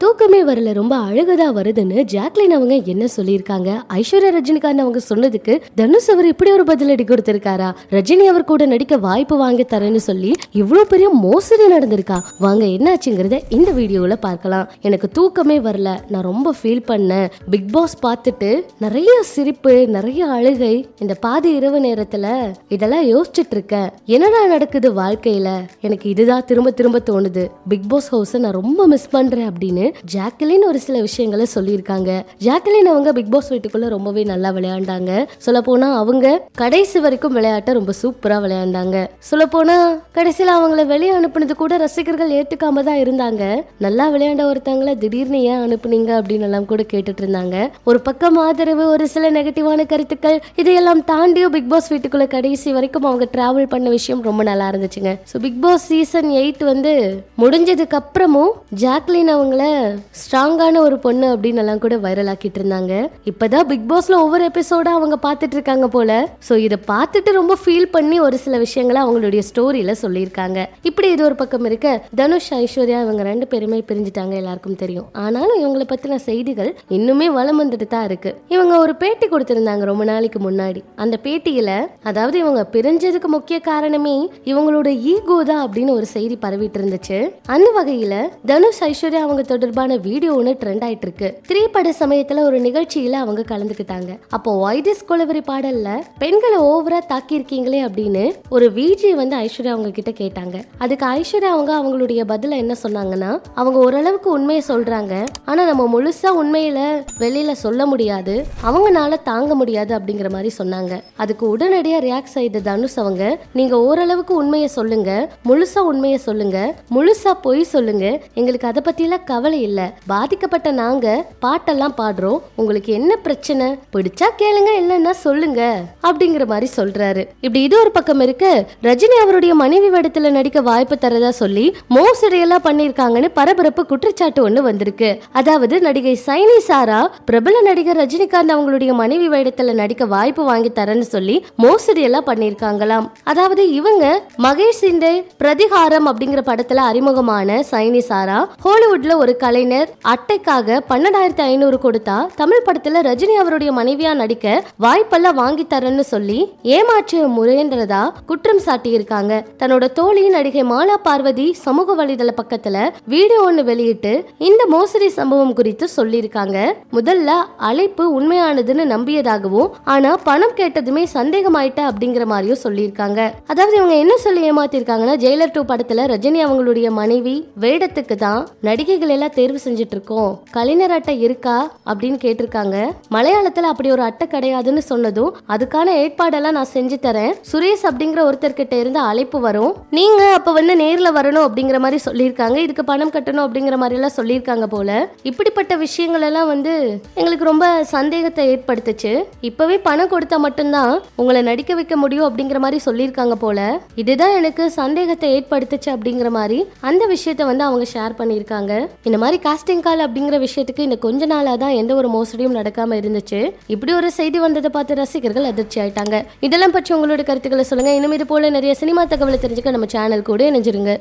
தூக்கமே வரல. ரொம்ப அழகதா வருதுன்னு ஜாக்லின் அவங்க என்ன சொல்லியிருக்காங்க? ஐஸ்வர்யா ரஜினிகாந்த் அவங்க சொன்னதுக்கு தனுஷ் அவர் இப்படி ஒரு பதிலடி கொடுத்திருக்காரா? ரஜினி அவர் கூட நடிக்க வாய்ப்பு வாங்கி தரேன்னு சொல்லி இவ்வளவு பெரிய மோசடி நடந்திருக்கா? வாங்க என்னாச்சுங்கிறத இந்த வீடியோல பார்க்கலாம். எனக்கு தூக்கமே வரல. நான் ரொம்ப ஃபீல் பண்ணேன். பிக் பாஸ் பார்த்துட்டு நிறைய சிரிப்பு நிறைய அழுகை இந்த பாதி இரவு நேரத்துல இதெல்லாம் யோசிச்சுட்டு இருக்கேன் என்னடா நடக்குது வாழ்க்கையில? எனக்கு இதுதான் திரும்ப திரும்ப தோணுது. பிக் பாஸ் ஹவுஸை நான் ரொம்ப மிஸ் பண்றேன் அப்படின்னு ஜாக்கலின் ஒரு சில விஷயங்களை சொல்லியிருக்காங்க. ஜாக்கலின் அவங்க பிக் பாஸ் வீட்டுக்குள்ள ரொம்பவே நல்லா விளையாண்டாங்க. சொல்ல போனா அவங்க கடைசி வரைக்கும் விளையாட்ட ரொம்ப சூப்பரா விளையாண்டாங்க. சொல்ல போனா கடைசியில அவங்கள வெளியே அனுப்புனது கூட ரசிகர்கள் ஏத்துக்காம தான் இருந்தாங்க. நல்லா விளையாண்ட ஒருத்தங்கள திடீர்னு ஏன் அனுப்புனீங்க அப்படின்னு எல்லாம் கூட கேட்டுட்டு இருந்தாங்க. ஒரு பக்கம் ஆதரவு ஒரு சில நெகட்டிவான கருத்துக்கள் இதையெல்லாம் தாண்டியும் பிக் பாஸ் வீட்டுக்குள்ள கடைசி வரைக்கும் அவங்க டிராவல் பண்ண விஷயம் ரொம்ப நல்லா இருந்துச்சுங்க. So Bigg Boss season eight வந்து முடிஞ்சதுக்கு அப்புறமும் ஜாக்லின் அவங்கள ஸ்ட்ராங்கான ஒரு பொண்ணு அப்படின்னு எல்லாம் கூட வைரல் ஆக்கிட்டு இருந்தாங்க. இப்பதான் பிக் பாஸ்ல ஒவ்வொரு எபிசோடா அவங்க பார்த்துட்டு இருக்காங்க போல. ஸோ இதை பார்த்துட்டு ரொம்ப ஃபீல் பண்ணி ஒரு சில விஷயங்களை அவங்களுடைய ஸ்டோரியில சொல்லியிருக்காங்க. இப்படி இது ஒரு பக்கம் இருக்க தனுஷ் ஐஸ்வர்யா இவங்க ரெண்டு பேருமே பிரிஞ்சுட்டாங்க எல்லாருக்கும் தெரியும். ஆனாலும் இவங்களை பத்தின செய்திகள் இன்னுமே வளம் வந்துட்டு தான் இருக்கு. இவங்க ஒரு பேட்டி கொடுத்திருந்தாங்க ரொம்ப நாளைக்கு முன்னாடி. அந்த பேட்டியில அதாவது இவங்க பிரிஞ்சதுக்கு முக்கிய காரணமே இவங்களோட ஈகோ தான் அப்படின்னு ஒரு செய்தி பரவிட்டு இருந்துச்சு. அந்த வகையில தனுஷ் ஐஸ்வர்யா அவங்க தொடர்பான வீடியோ ஒன்று ட்ரெண்ட் ஆயிட்டு இருக்கு திரைப்பட சமயத்துல ஒரு நிகழ்ச்சியில அவங்க கலந்துக்கிட்டாங்க. அப்போ ஒய்டிஸ் கொலவரி பாடல்ல பெண்களை ஓவரா தாக்கி இருக்கீங்களே அப்படின்னு ஒரு விஜி வந்து ஐஸ்வர்யா அவங்க கிட்ட கேட்டாங்க. அதுக்கு ஐஸ்வர்யா அவங்க அவங்களுடைய பதில என்ன சொன்னாங்கன்னா அவங்க ஓரளவுக்கு உண்மையை சொல்றாங்க. ஆனா நம்ம முழுசா உண்மையில வெளியில சொல்ல முடியாது. அவங்கனால தாங்க முடியாது அப்படிங்கிற மாதிரி சொன்னாங்க. அதுக்கு உடனடியா ரியாக்ட் செய்த தனுஷ் அவங்க நீங்க ஓரளவுக்கு உண்மையை சொல்லுங்க. முழுசா உண்மையை சொல்லுங்க. முழுசா பொய் சொல்லுங்க. எங்களுக்கு அதை பத்தியெல்லாம் கவலை இல்ல. பாதிக்கப்பட்ட நாங்க பாட்டெல்லாம் பாடுறோம். உங்களுக்கு என்ன பிரச்சனை? பிடிச்சா கேளுங்க இல்லைன்னா சொல்லுங்க அப்படிங்கிற மாதிரி சொல்றாரு. இப்படி இது ஒரு பக்கம் இருக்கு. ரஜினி அவருடைய மனைவி வேடத்துல நடிக்க வாய்ப்பு தரதா சொல்லி மோசடியெல்லாம் பண்ணிருக்காங்கன்னு பரபரப்பு குற்றச்சாட்டு ஒண்ணு வந்திருக்கு. அதாவது நடிகை சைனி சாரா பிரபல நடிகர் ரஜினிகாந்த் அவங்களுடைய மனைவி வேடத்துல நடிக்க வாய்ப்பு வாங்கி தரேன்னு சொல்லி மோசடி எல்லாம் பண்ணிருக்காங்களாம் அதாவது இவங்க மகேஷ் சிண்டே பிரதிகாரம் அப்படிங்கிற படத்துல அறிமுகமான சைனி சாரா ஹாலிவுட்ல ஒரு கலைஞர் அட்டைக்காக பன்னெண்டாயிரத்தி ஐநூறு கொடுத்தா தமிழ் படத்துல ரஜினி அவருடைய மனைவியா நடிக்க வாய்ப்பெல்லாம் வாங்கி தரேன்னு சொல்லி ஏமாற்றிய முறைன்றதா குற்றம் சாட்டியிருக்காங்க. தன்னோட தோழி நடிகை மாலா பார்வதி சமூக வலைதள பக்கத்துல வீடியோ ஒன்று வெளியிட்டு இந்த மோசடி சம்பவம் குறித்து சொல்லியிருக்காங்க. முதல்ல அழைப்பு உண்மையானதுன்னு நம்பியதாகவும் ஆனா பணம் கேட்டதுமே சந்தேகமாயிட்ட அப்படிங்கிற மாதிரியும் சொல்லியிருக்காங்க. அதாவது இவங்க என்ன சொல்லி ஏமாத்திருக்காங்கன்னா ஜெயிலர் டூ படத்துல ரஜினி அவங்களுடைய மனைவி வேடத்துக்கு தான் நடிகைகள் எல்லாம் தேர்வு செஞ்சுட்டு இருக்கோம் கலைஞர் அட்டை இருக்கா? அப்படின்னு கேட்டிருக்காங்க. மலையாளத்துல அப்படி ஒரு அட்டை கிடையாதுன்னு சொன்னதும் அதுக்கான ஏற்பாடெல்லாம் நான் செஞ்சு தரேன். சுரேஷ் அப்படிங்கிற ஒருத்தர்கிட்ட இருந்து அழைப்பு வரும். நீங்க அப்ப வந்து நேர்ல வரணும் அப்படிங்கிற மாதிரி சொல்லியிருக்காங்க. இதுக்கு பணம் கட்டணும் அப்படிங்கிற மாதிரி எல்லாம் சொல்லியிருக்காங்க போல. இப்படிப்பட்ட விஷயங்கள் எல்லாம் வந்து எங்களுக்கு ரொம்ப சந்தேகத்தை ஏற்படுத்துச்சு. இப்பவே பணம் கொடுத்தா மட்டும்தான் உங்களை நடிக்க வைக்க முடியும் அப்படிங்கிற மாதிரி சொல்லியிருக்காங்க போல. இதுதான் எனக்கு சந்தேகத்தை ஏற்படுத்துச்சு அப்படிங்கிற மாதிரி அந்த விஷயத்த வந்து அவங்க ஷேர் பண்ணியிருக்காங்க. இந்த மாதிரி காஸ்டிங் கால் அப்படிங்கிற விஷயத்துக்கு இந்த கொஞ்ச நாளாக தான் எந்த ஒரு மோசடியும் நடக்காமல் இருந்துச்சு. இப்படி ஒரு செய்தி வந்ததை பார்த்து ரசிகர்கள் அதிர்ச்சி ஆயிட்டாங்க. இதெல்லாம் பற்றி உங்களோட கருத்துக்களை சொல்லுங்க. இன்னும் இது போல நிறைய சினிமா தகவலை தெரிஞ்சுக்க நம்ம சேனல் கூட இணைஞ்சிருங்க.